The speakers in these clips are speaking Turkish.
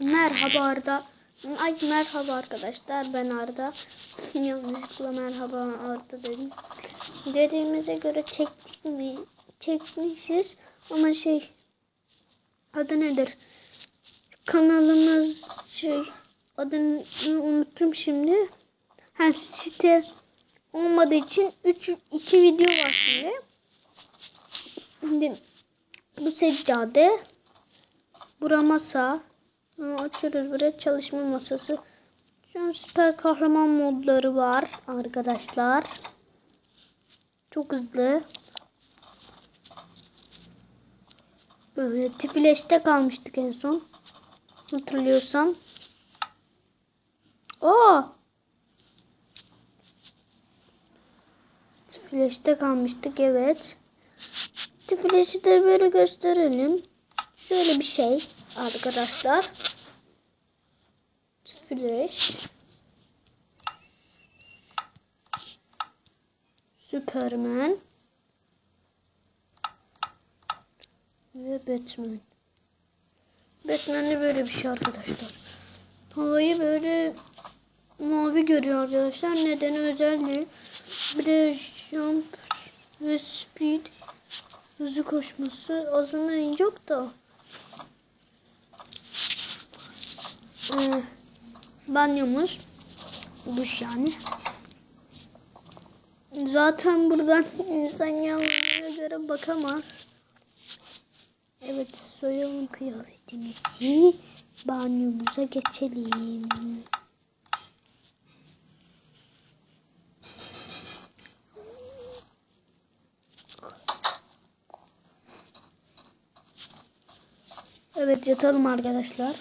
Merhaba Arda. Ay merhaba arkadaşlar ben Arda. Yanlışlıkla merhaba Arda dedim. Dediğimize göre çektik mi? Çekmişiz ama şey adı nedir? Kanalımız şey adını unuttum şimdi. Ha site olmadığı için 3 2 video var şimdi. Şimdi bu seccade Bura masa. Açıyoruz buraya çalışma masası. Şu süper kahraman modları var arkadaşlar. Çok hızlı. Böyle Tifleş'te kalmıştık en son. Hatırlıyorsam. Oo! Tifleş'te kalmıştık evet. Tifleş'i de böyle gösterelim. Şöyle bir şey arkadaşlar. Flash. Superman. Ve Batman. Batman'de böyle bir şey arkadaşlar. Havayı böyle mavi görüyor arkadaşlar. Nedeni özel değil. Bir de jump ve speed hızlı koşması aslında yok da Ee, banyomuz duş yani. Zaten buradan insan yanlarına göre bakamaz. Evet soyalım kıyafetimizi. Banyomuza geçelim. Evet yatalım arkadaşlar.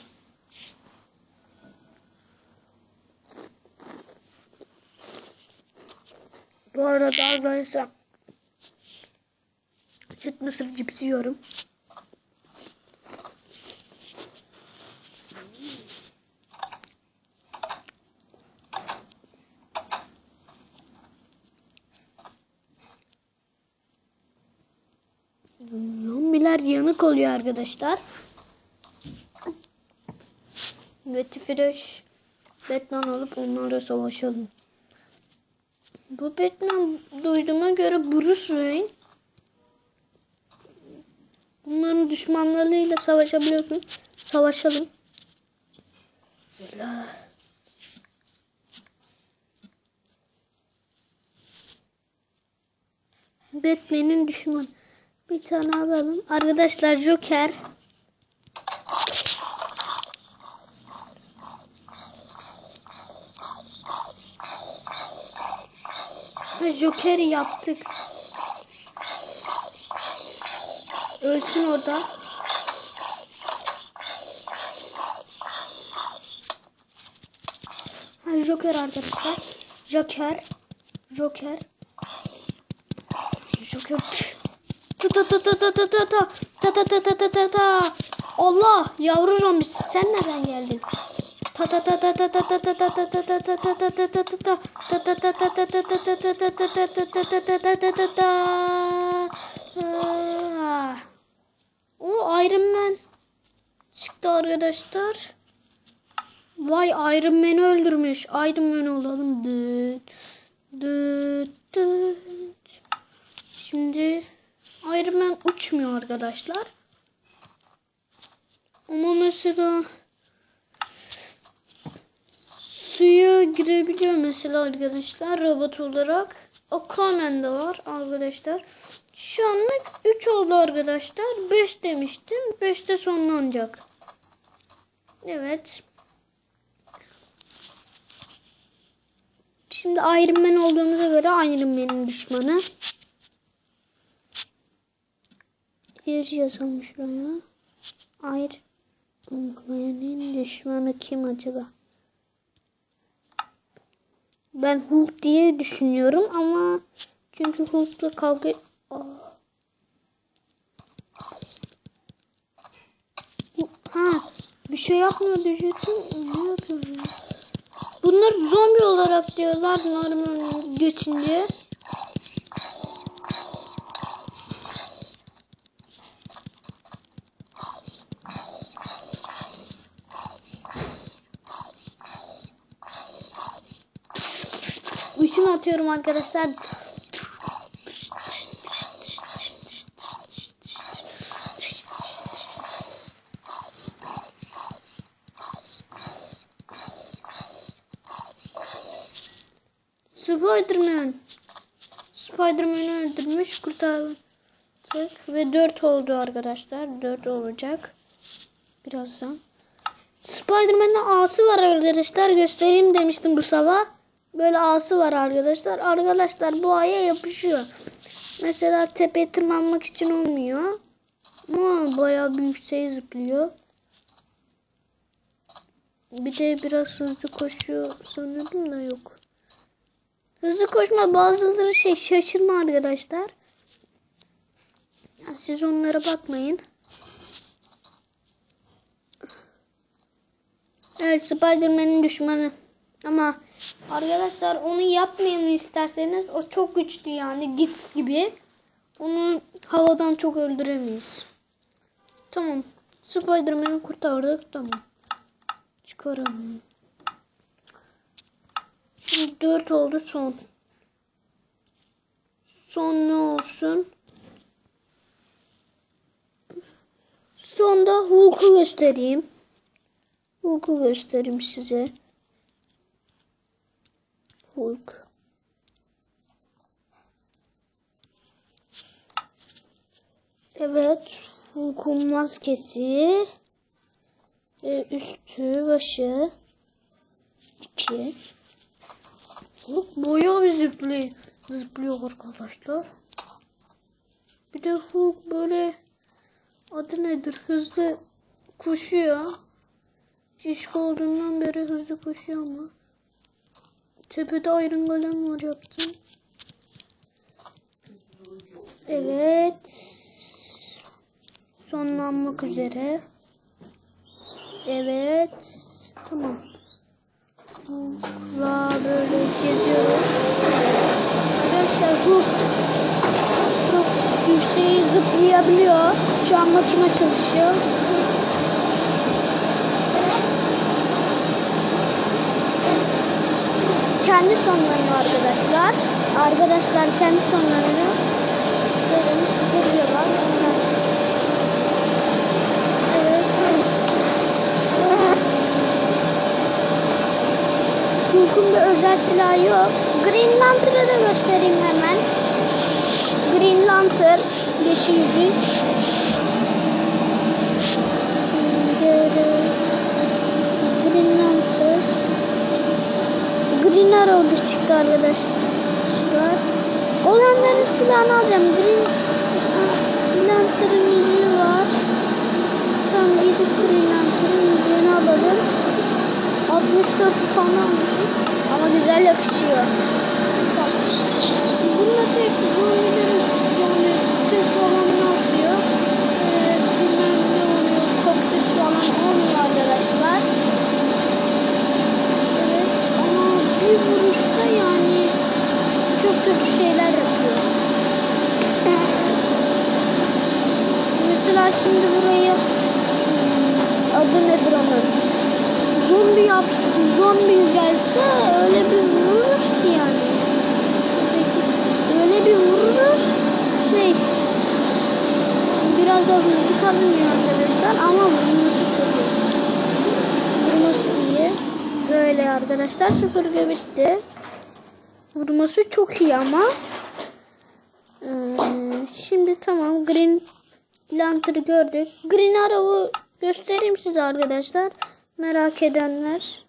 Bu arada arkadaşlar süt mısır cipsi yiyorum. Zombiler yanık oluyor arkadaşlar. Ve Fresh Batman alıp onlarla savaşalım. Bu Batman duyduğuma göre Bruce Wayne. Bunların düşmanlarıyla savaşabiliyorsun. Savaşalım. Zela. Batman'in düşmanı. Bir tane alalım. Arkadaşlar Joker. Joker'i yaptık. Ölsün orada. Joker arkadaşlar. Joker. Joker. Joker. Ta ta ta ta ta ta ta ta ta ta ta ta ta ta Allah yavru zombi sen nereden geldin? O Iron Man çıktı arkadaşlar. Vay Iron Man'i öldürmüş. Iron Man olalım. Düt, düt, düt. Şimdi Iron Man uçmuyor arkadaşlar. Ama mesela suya girebiliyor mesela arkadaşlar robot olarak. Aquaman da var arkadaşlar. Şu anlık 3 oldu arkadaşlar. 5 demiştim. 5'te sonlanacak. Evet. Şimdi Iron Man olduğumuza göre Iron Man'in düşmanı. Bir yazılmış şuraya. Iron Man'in düşmanı kim acaba? Ben Hulk diye düşünüyorum ama çünkü Hulk'la kavga. Ha, bir şey yapmıyor diyecektim. Bunlar zombi olarak diyorlar normal geçince. Işın atıyorum arkadaşlar. Spiderman. Spiderman'ı öldürmüş kurtardık. Ve 4 oldu arkadaşlar. 4 olacak. Birazdan. Spiderman'ın ağası var arkadaşlar. Göstereyim demiştim bu sabah. Böyle ağası var arkadaşlar. Arkadaşlar bu aya yapışıyor. Mesela tepeye tırmanmak için olmuyor. Ama bayağı bir yükseğe zıplıyor. Bir de biraz hızlı koşuyor sanırım da yok. Hızlı koşma bazıları şey şaşırma arkadaşlar. Siz onlara bakmayın. Evet Spiderman'in düşmanı. Ama arkadaşlar onu yapmayın isterseniz. O çok güçlü yani Gits gibi. Onu havadan çok öldüremeyiz. Tamam. Spiderman'i kurtardık. Tamam. Çıkaralım. Şimdi 4 oldu son. Son ne olsun? Sonda Hulk'u göstereyim. Hulk'u göstereyim size. Hulk. Evet. Hulk'un maskesi. Ve üstü, başı. iki. Hulk boya zıplıyor. Zıplıyor arkadaşlar. Bir de Hulk böyle adı nedir? Hızlı koşuyor. Şişko olduğundan beri hızlı koşuyor ama. Tepede Iron Golem var yaptım. Evet. Sonlanmak üzere. Evet. Tamam. Hulk'la böyle geziyoruz. Arkadaşlar Hulk çok yükseğe zıplayabiliyor. Şu an makine çalışıyor. Kendi sonlanıyor arkadaşlar. Arkadaşlar kendi sonlanıyor. Şöyle sıfırlıyorlar. Evet. Hulk'un da özel silahı yok. Green Lantern'ı da göstereyim hemen. Green Lantern yeşil yüzük. Green Lantern. Da çıktı arkadaşlar. Olanların silahını alacağım. Green Lantern'ın yüzüğü var. Tamam gidip Green Lantern'ın yüzüğünü alalım. 64 tane almışız. Ama güzel yakışıyor. Bununla tek zombilerin yani tek falan ne yapıyor? Ee, bilmem ne oluyor. Kaktüs falan olmuyor arkadaşlar. Evet ama bir vuruşta yani çok kötü şeyler yapıyor. Mesela şimdi burayı hmm, adı nedir onun? Zombi yapsın, zombi gelse öyle bir vururuz ki yani. Öyle bir vururuz şey biraz da hızlı kalmıyor arkadaşlar ama vurması çok iyi. Vurması iyi. Böyle arkadaşlar süpürge bitti. Vurması çok iyi ama. Ee, şimdi tamam Green Lantern gördük. Green Arrow'u göstereyim size arkadaşlar. Merak edenler.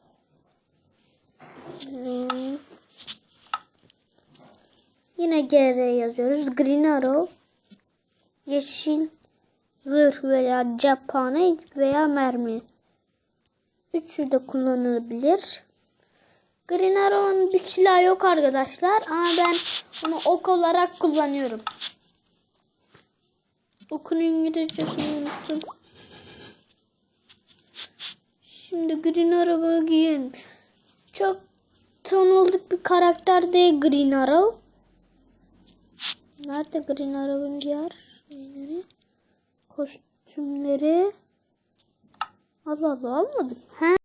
Yine GR yazıyoruz. Green Arrow. Yeşil zırh veya cephane veya mermi. Üçü de kullanılabilir. Green Arrow'un bir silahı yok arkadaşlar. Ama ben onu ok olarak kullanıyorum. Okun İngilizcesini unuttum. Şimdi Green Arrow'u giyin. Çok tanıldık bir karakter değil Green Arrow. Nerede Green Arrow'un diğer şeyleri? Kostümleri. Allah Allah almadım. He.